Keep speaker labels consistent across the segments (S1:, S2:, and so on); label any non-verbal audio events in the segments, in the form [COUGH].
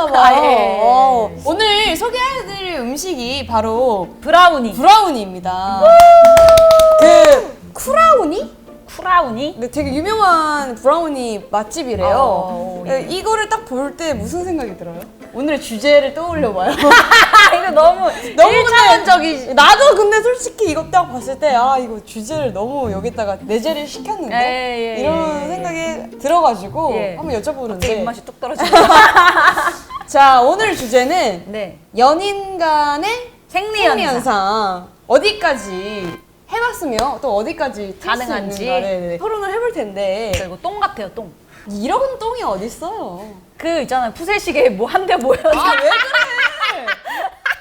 S1: 하셨나 봐요.
S2: 아, 예, 예, 예.
S1: 어. 오늘 소개해드릴 음식이 바로
S2: 브라우니.
S1: 브라우니입니다. 그 쿠라우니?
S2: 쿠라우니?
S1: 네, 되게 유명한 브라우니 맛집이래요.
S2: 어,
S1: 네, 이거를 딱 볼 때 무슨 생각이 들어요? 오늘의 주제를 떠올려봐요.
S2: 아, [LAUGHS] 이거 너무
S1: 너무
S2: 일차원적이지.
S1: 나도 근데 솔직히 이거 딱 봤을 때 아 이거 주제를 너무 여기다가 내재를 시켰는데
S2: 예, 예,
S1: 이런
S2: 예, 예.
S1: 생각이 들어가지고
S2: 예.
S1: 한번
S2: 갑자기
S1: 여쭤보는데
S2: 입맛이 뚝 떨어지네. [LAUGHS]
S1: 자 오늘 주제는
S2: 네.
S1: 연인 간의
S2: 생리현상.
S1: 생리현상 어디까지 해봤으며 또 어디까지 탈수
S2: 가능한지.
S1: 있는가 네네. 토론을 해볼 텐데
S2: 이거 똥 같아요, 똥.
S1: 이런 똥이 어딨어요
S2: 그 있잖아요, 푸세식에 뭐 한 대 모여서.
S1: 아 왜 그래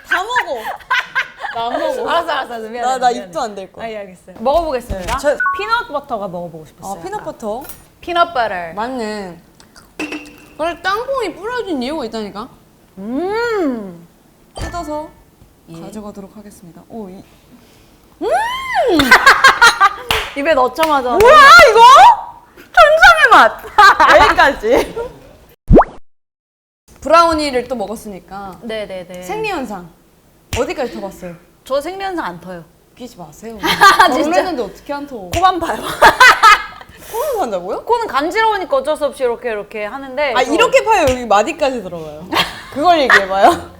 S1: 다 먹어 나 안 먹어
S2: 알았어, 알았어, 알았어. 미안해.
S1: 나, 나
S2: 미안해.
S1: 입도 안 될 거야
S2: 아, 예, 알겠어요. 먹어보겠습니다.
S1: 네, 저-
S2: 피넛 버터가 먹어보고 싶었어요.
S1: 아 피넛버터
S2: 피넛 버터.
S1: 맞네 그래 땅콩이 뿌려진 이유가 있다니까
S2: 음.
S1: 뜯어서
S2: 예.
S1: 가져가도록 하겠습니다 오, 이... [LAUGHS]
S2: 입에 넣자마자.
S1: 뭐야 이거?
S2: 천상의 맛. [LAUGHS]
S1: 여기까지 [LAUGHS] 브라우니를 또 먹었으니까
S2: 네네네.
S1: 생리현상 어디까지 터봤어요?
S2: 저 생리현상 안 터요.
S1: 끼지 마세요
S2: 진짜?
S1: 결혼했는데 어떻게 안 터?
S2: 코만 봐요.
S1: 코는 산다고요?
S2: 코는 간지러우니까 어쩔 수 없이 이렇게 이렇게 하는데.
S1: 아
S2: 저-
S1: 이렇게 파요 여기 마디까지 들어가요 [LAUGHS] 그걸 얘기해봐요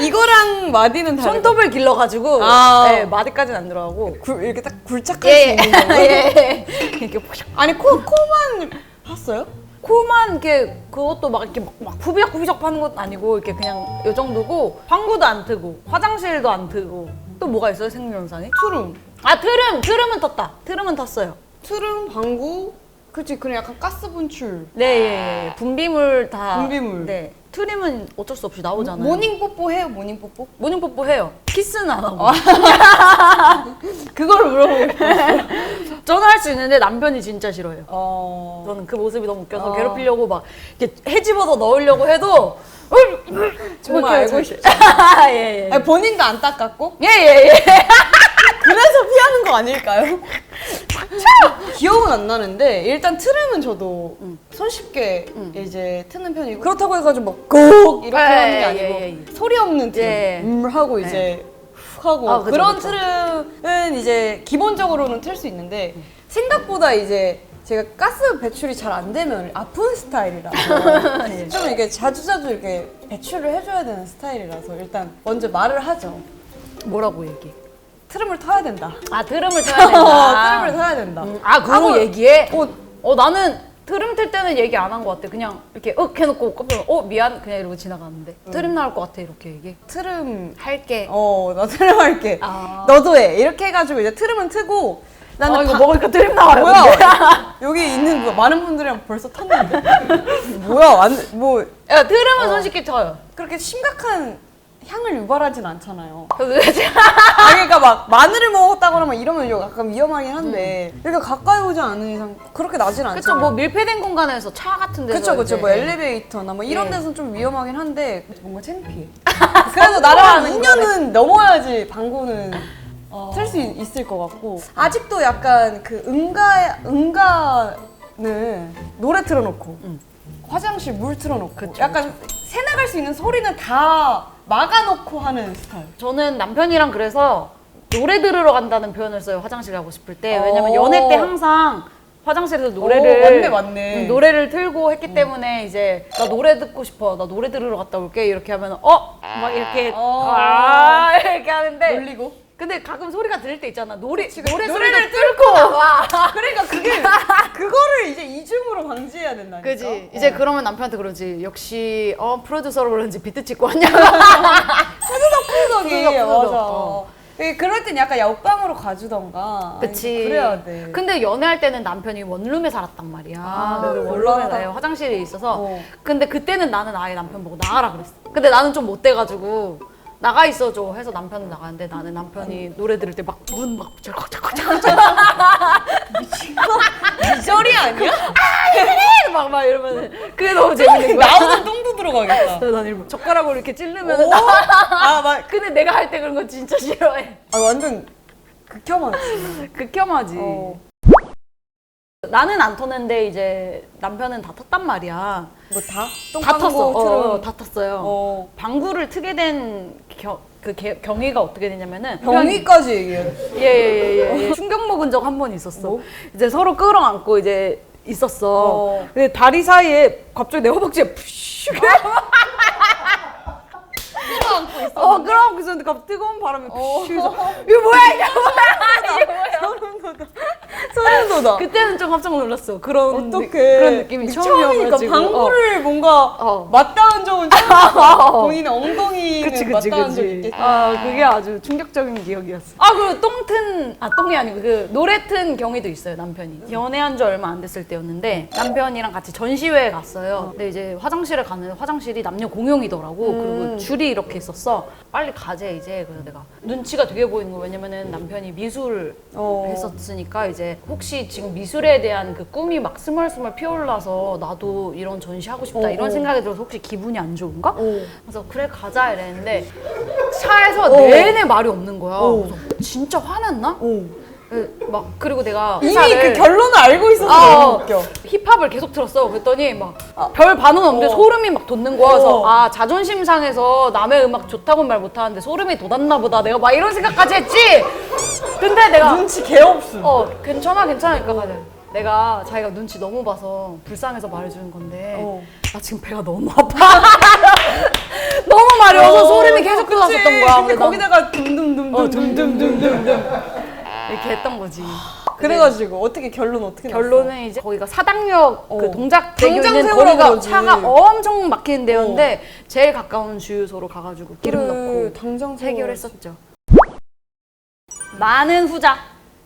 S1: 이거랑 마디는 다르
S2: 손톱을 길러가지고
S1: 아.
S2: 네, 마디까지는 안 들어가고
S1: 굴, 이렇게 딱 굴착할
S2: 예,
S1: 수 있는 거 [LAUGHS]
S2: 예. 이렇게 포샥.
S1: 아니 코, 코만 봤어요?
S2: 코만 이렇게 그것도 막 이렇게 막, 막 부비적 부비적 하는 것도 아니고 이렇게 그냥 요 정도고 방구도 안 트고 화장실도 안 트고 또 뭐가 있어요 생리현상이?
S1: 트름
S2: 아 트름 트름은 텄다 트름은 텄어요
S1: 트름, 방구 그치 그냥 약간 가스 분출.
S2: 네 예, 예. 분비물 다.
S1: 분비물.
S2: 네. 트림은 어쩔 수 없이 나오잖아요.
S1: 모닝 뽀뽀 해요 모닝 뽀뽀?
S2: 모닝 뽀뽀 해요. 키스는 안 하고. [LAUGHS]
S1: 그걸 물어보고 [LAUGHS]
S2: 저는 할 수 있는데 남편이 진짜 싫어해요.
S1: 어...
S2: 저는 그 모습이 너무 웃겨서
S1: 어.
S2: 괴롭히려고 막 이렇게 해집어서 넣으려고 해도 [LAUGHS]
S1: 정말 알고 싶죠
S2: 예예.
S1: 아니, 본인도 안 닦았고?
S2: 예 예 예.
S1: 그래서 피하는 거 아닐까요? 기억은 안 나는데 일단 트름은 저도 손쉽게 이제 트는 편이고 그렇다고 해가지고 막곡 이렇게
S2: 예,
S1: 하는 게
S2: 예,
S1: 아니고
S2: 예,
S1: 소리 없는 트름
S2: 예.
S1: 음 하고 이제 훅 하고
S2: 아, 그죠,
S1: 그런
S2: 그죠.
S1: 트름은 이제 기본적으로는 틀 수 있는데 생각보다 이제 제가 가스 배출이 잘 안 되면 아픈 스타일이라서 [LAUGHS]
S2: 예.
S1: 좀 이게 자주자주 이렇게 배출을 해줘야 되는 스타일이라서 일단 먼저 말을 하죠
S2: 뭐라고 얘기?
S1: 트름을 터야 된다
S2: 아 트름을 터야 된다. [LAUGHS]
S1: 트름을 터야 된다
S2: 음, 아 그거 얘기해?
S1: 어,
S2: 어 나는 트름 틀 때는 얘기 안 한 것 같아. 그냥 이렇게 윽 해놓고 깜짝 놀라, 어 미안 그냥 이러고 지나가는데 트름 나올 것 같아 이렇게 얘기.
S1: 트름
S2: 할게.
S1: 어, 나 트름 할게.
S2: 아.
S1: 너도 해. 이렇게 해가지고 이제 트름은 트고 나는
S2: 아 이거
S1: 바-
S2: 먹으니까 트름 나와요. 근데.
S1: 뭐야? [LAUGHS] 여기 있는 거 많은 분들이랑 벌써 탔는데. [LAUGHS] 뭐야? 완,
S2: 뭐야 트름은
S1: 어.
S2: 솔직히 터요.
S1: 그렇게 심각한 향을 유발하진 않잖아요.
S2: 그래서 [LAUGHS]
S1: 아 그러니까 막 마늘을 먹었다거나 막 이러면 약간 위험하긴 한데 이렇게 가까이 오지 않은 이상 그렇게 나진
S2: 그쵸
S1: 않잖아요.
S2: 뭐 밀폐된 공간에서 차 같은 데서
S1: 그쵸 그쵸
S2: 이제,
S1: 뭐
S2: 예.
S1: 엘리베이터나 뭐 이런
S2: 예.
S1: 데서는 좀 위험하긴 한데 뭔가 창피해 [LAUGHS] 그래도 나랑
S2: 하는
S1: 2년은 넘어야지 방구는
S2: 어.
S1: 틀수 있을 것 같고 아직도 약간 그 응가 응가는 노래 틀어놓고
S2: 응.
S1: 화장실 물 틀어놓고
S2: 그쵸,
S1: 약간 새 나갈 수 있는 소리는 다 막아놓고 하는 스타일
S2: 저는 남편이랑 그래서 노래 들으러 간다는 표현을 써요 화장실 가고 싶을 때 왜냐면
S1: 오.
S2: 연애 때 항상 화장실에서
S1: 오,
S2: 노래를
S1: 맞네, 맞네.
S2: 음, 노래를 틀고 했기 때문에 이제 나 노래 듣고 싶어 나 노래 들으러 갔다 올게 이렇게 하면 어 막 이렇게
S1: 어.
S2: 아 [LAUGHS] 이렇게 하는데
S1: 놀리고
S2: 근데 가끔 소리가 들릴 때 있잖아 노래
S1: 그치,
S2: 노래 소리를 뚫고 나와 [LAUGHS]
S1: 그러니까 그게 그거를 이제 이중으로 방지해야 된다니까
S2: 그지
S1: 어.
S2: 이제 그러면 남편한테 그러지 역시 어 프로듀서로 그런지 비트 찍고 왔냐고
S1: 푸석푸석이
S2: 푸석푸석.
S1: 맞아.
S2: 어.
S1: 예, 그럴 땐 약간 옆방으로 가주던가.
S2: 그치.
S1: 그래야 돼.
S2: 근데 연애할 때는 남편이 원룸에 살았단 말이야.
S1: 아,
S2: 그래서
S1: 몰라.
S2: 원룸에 나 화장실에 있어서.
S1: 어.
S2: 근데 그때는 나는 아예 남편 보고 나가라 그랬어. 근데 나는 좀 못돼가지고 나가 있어줘 해서 남편은 나가는데 나는 남편이 노래 들을 때 막 문막 쩔컥쩔컥쩔컥
S1: 미절이 아니야?
S2: 막, 막 이러면 그게 너무 재밌는 거야.
S1: 나오는 똥도 들어가겠다.
S2: 난 일부러 젓가락으로 이렇게 찌르면
S1: 오? 아, 막,
S2: 근데 내가 할 때 그런 거 진짜 싫어해.
S1: 아, 완전 극혐하지.
S2: 극혐하지.
S1: 어.
S2: 나는 안 탔는데 이제 남편은 다 탔단 말이야.
S1: 뭐 다?
S2: 다 탔어. 어. 어, 다 탔어요.
S1: 어.
S2: 방구를 트게 된 겨, 그 개- 경위가 어떻게 되냐면은
S1: 병위까지 얘기해.
S2: 예예 예 예, 충격 먹은 적 한 번 있었어.
S1: 뭐?
S2: 이제 서로 끌어안고 이제 있었어.
S1: 어.
S2: 근데 다리 사이에 갑자기 내 허벅지에 푸슉.
S1: 끌어안고 있어.
S2: 어 끌어안고 있었는데 갑자기 뜨거운 바람이
S1: 어.
S2: 푸슉 해서 이거 뭐야 이거 뭐야 [LAUGHS] 이게 뭐야.
S1: 소름 돋아. 소름 돋아.
S2: 그때는 좀 깜짝 놀랐어. 그런 느-
S1: 어떡해.
S2: 그런 느낌이
S1: 처음이니까
S2: 처음이어가지고.
S1: 방구를 뭔가
S2: 어.
S1: 맞닿은 적은. 본인의 [LAUGHS] 엉덩이는
S2: 그치 그치
S1: 맞닿은
S2: 그치.
S1: 있겠지.
S2: 아 그게 아주 충격적인 기억이었어. 아 그리고 똥튼 아 똥이 아니고 그 노래 튼 경위도 있어요 남편이. 연애한 지 얼마 안 됐을 때였는데 남편이랑 같이 전시회에 갔어요. 근데 이제 화장실에 가는 화장실이 남녀 공용이더라고. 그리고 줄이 이렇게 있었어. 빨리 가재 이제 그래서 내가 눈치가 되게 보이는 거 왜냐면은 남편이 미술
S1: 어.
S2: 했었으니까 이제 혹시 지금 미술에 대한 그 꿈이 막 스멀스멀 피어올라서 나도 이런 전시 하고 싶다
S1: 어,
S2: 이런
S1: 어.
S2: 생각이 들어서 혹시 기분이 안 좋은가?
S1: 어.
S2: 그래서 그래 가자 이랬는데 차에서
S1: 어.
S2: 내내 말이 없는 거야.
S1: 어.
S2: 그래서 진짜 화났나?
S1: 오.
S2: 그막 그리고 내가
S1: 이미
S2: 회사를
S1: 그 결론을 알고 있어서
S2: 아,
S1: 너무
S2: 어.
S1: 웃겨.
S2: 힙합을 계속 들었어. 그랬더니 막 별 반응 없는데
S1: 어.
S2: 소름이 막 돋는 거야. 그래서
S1: 어.
S2: 아 자존심 상해서 남의 음악 좋다고 말 못하는데 소름이 돋았나 보다. 내가 막 이런 생각까지 했지. 근데 내가
S1: 눈치 개 없음.
S2: 어 괜찮아 괜찮으니까 가자. 내가 자기가 눈치 너무 봐서 불쌍해서 말해주는 건데
S1: 어.
S2: 나 지금 배가 너무 아파. [LAUGHS] 너무 마려워서
S1: 어,
S2: 소름이 계속
S1: 그치.
S2: 돋았었던 거야.
S1: 근데
S2: 난-
S1: 거기다가
S2: 어, 둠둠둠둠둠 이렇게 했던 거지.
S1: 그래가지고 어떻게 결론 어떻게?
S2: 결론은 이제 거기가 사당역 그
S1: 어.
S2: 동작대교
S1: 당장
S2: 있는
S1: 세우라
S2: 거기가
S1: 그러지.
S2: 차가 엄청 막히는 데였는데 제일 가까운 주유소로 가가지고 기름
S1: 그래,
S2: 넣고
S1: 당장 세워야지.
S2: 해결했었죠. 많은 후자.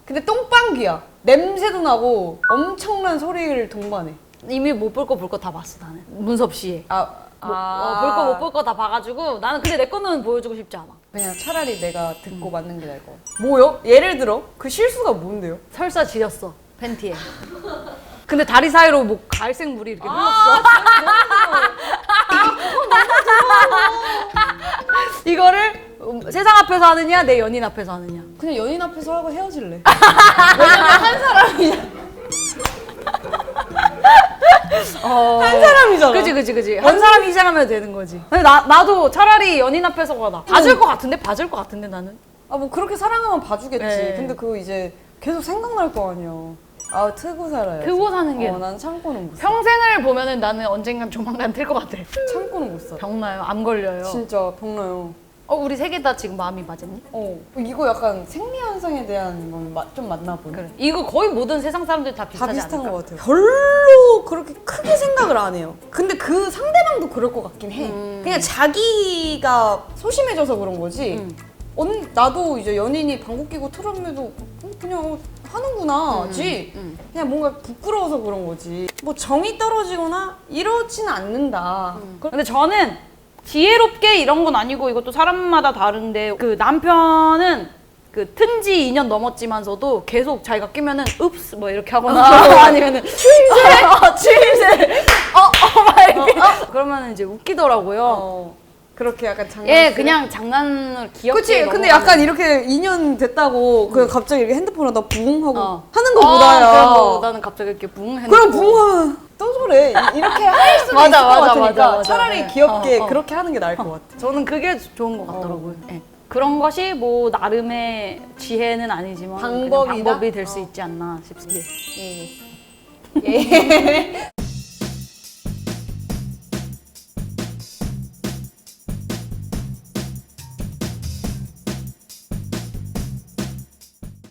S1: 근데 똥방귀야. 냄새도 나고 엄청난 소리를 동반해.
S2: 이미 못 볼 거 볼 거 다 봤어 나는 문섭 씨의.
S1: 아,
S2: 뭐, 볼거 못 볼 거 다 봐가지고 나는 근데 내 거는 보여주고 싶지 않아.
S1: 그냥 차라리 내가 듣고 맞는 게 나을 것 같아. 뭐요? 예를 들어? 그 실수가 뭔데요?
S2: 설사 지렸어 팬티에. [LAUGHS] 근데 다리 사이로 뭐 갈색 물이 이렇게 흘렀어. [LAUGHS] 이거를 음, 세상 앞에서 하느냐 내 연인 앞에서 하느냐.
S1: 그냥 연인 앞에서 하고 헤어질래. [LAUGHS] 왜냐면 한 사람이 [LAUGHS] 한 사람이잖아.
S2: 그지 그지 그지 한 사람 희생하면 되는 거지. 근데 나 나도 차라리 연인 앞에서가 나. 봐줄 것 같은데 봐줄 것 같은데 나는.
S1: 아 뭐 그렇게 사랑하면 봐주겠지.
S2: 네.
S1: 근데 그거 이제 계속 생각날 거 아니야. 아 트고 살아야.
S2: 트고 사는 게
S1: 어, 난 참고는 못 살.
S2: 평생을 보면은 나는 언젠간 조만간 틀 것 같아.
S1: 참고는 못 살.
S2: 병나요? 암 걸려요.
S1: 진짜 병나요.
S2: 어 우리 세 개 다 지금 마음이 맞았니?
S1: 어 이거 약간 생리 현상에 대한 건좀 맞나 보네.
S2: 그래. 이거 거의 모든 세상 사람들 다
S1: 다
S2: 비슷하지
S1: 비슷한
S2: 않을까?
S1: 것 같아요. 별로 그렇게 크게 생각을 안 해요. 근데 그 상대방도 그럴 것 같긴 해.
S2: 음.
S1: 그냥 자기가 소심해져서 그런 거지.
S2: 음.
S1: 언, 나도 이제 연인이 방귀 끼고 틀어매도 그냥 하는구나지.
S2: 음.
S1: 그냥 뭔가 부끄러워서 그런 거지. 뭐 정이 떨어지거나 이러지는 않는다.
S2: 음.
S1: 그-
S2: 근데 저는 지혜롭게 이런 건 아니고 이것도 사람마다 다른데 그 남편은 그 튼지 2년 넘었지만서도 계속 자기가 끼면은 읍스 뭐 이렇게 하거나 [LAUGHS] 아니면은 추임새 [LAUGHS] 어, 추임새 [LAUGHS] 어어 막 이렇게 그러면 이제 웃기더라고요.
S1: 어, 그렇게 약간 장난.
S2: 예, 그냥 장난으로 귀엽게
S1: 그치. 근데
S2: 넘어가는
S1: 약간 이렇게 2년 됐다고 그냥 갑자기 이렇게 핸드폰 하다 부응 하고
S2: 어.
S1: 하는
S2: 아,
S1: 거보다야.
S2: 그런 거보다는 갑자기 이렇게 붕 했는데
S1: 그럼 부응하면 또 저래. 이- 이렇게 할 수도
S2: 맞아,
S1: 있을 것
S2: 맞아,
S1: 같으니까
S2: 맞아, 맞아.
S1: 차라리
S2: 네.
S1: 귀엽게
S2: 어, 어.
S1: 그렇게 하는 게 나을 것 같아.
S2: 저는 그게 좋은 것 같더라고요. 예. 그런 것이 뭐 나름의 지혜는 아니지만 그냥
S1: 방법이다?
S2: 방법이 될 수 있지 않나 싶습니다.
S1: 예.